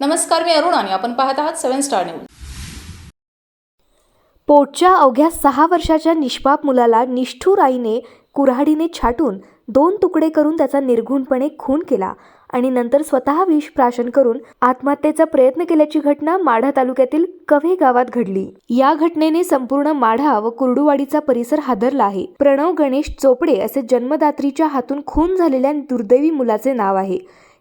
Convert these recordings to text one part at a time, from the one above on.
नमस्कार मी अरुण आणि आपण पाहत आहात सेव्हन स्टार न्यूज. पोटच्या अवघ्या सहा वर्षाच्या निष्पाप मुलाला निष्ठूर आईने कुऱ्हाडीने छाटून दोन तुकडे करून त्याचा निर्घुणपणे खून केला आणि नंतर स्वतः विष प्राशन करून आत्महत्येचा प्रयत्न केल्याची घटना माढा तालुक्यातील कव्हे गावात घडली. या घटनेने संपूर्ण माढा व कुर्डुवाडीचा परिसर हादरला आहे. प्रणव गणेश चोपडे असे जन्मदात्रीच्या हातून खून झालेल्या दुर्दैवी मुलाचे नाव आहे.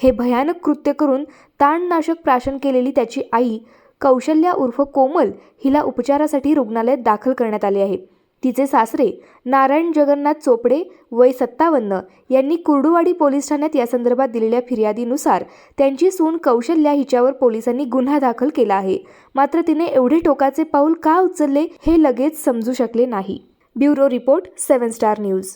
हे भयानक कृत्य करून ताणनाशक प्राशन केलेली त्याची आई कौशल्या उर्फ कोमल हिला उपचारासाठी रुग्णालयात दाखल करण्यात आले आहे. तिचे सासरे नारायण जगन्नाथ चोपडे वय सत्तावन्न यांनी कुर्डुवाडी पोलीस ठाण्यात या संदर्भात दिलेल्या फिर्यादीनुसार त्यांची सून कौशल्या हिच्यावर पोलिसांनी गुन्हा दाखल केला आहे. मात्र तिने एवढे टोकाचे पाऊल का उचलले हे लगेच समजू शकले नाही. Bureau report seven star news.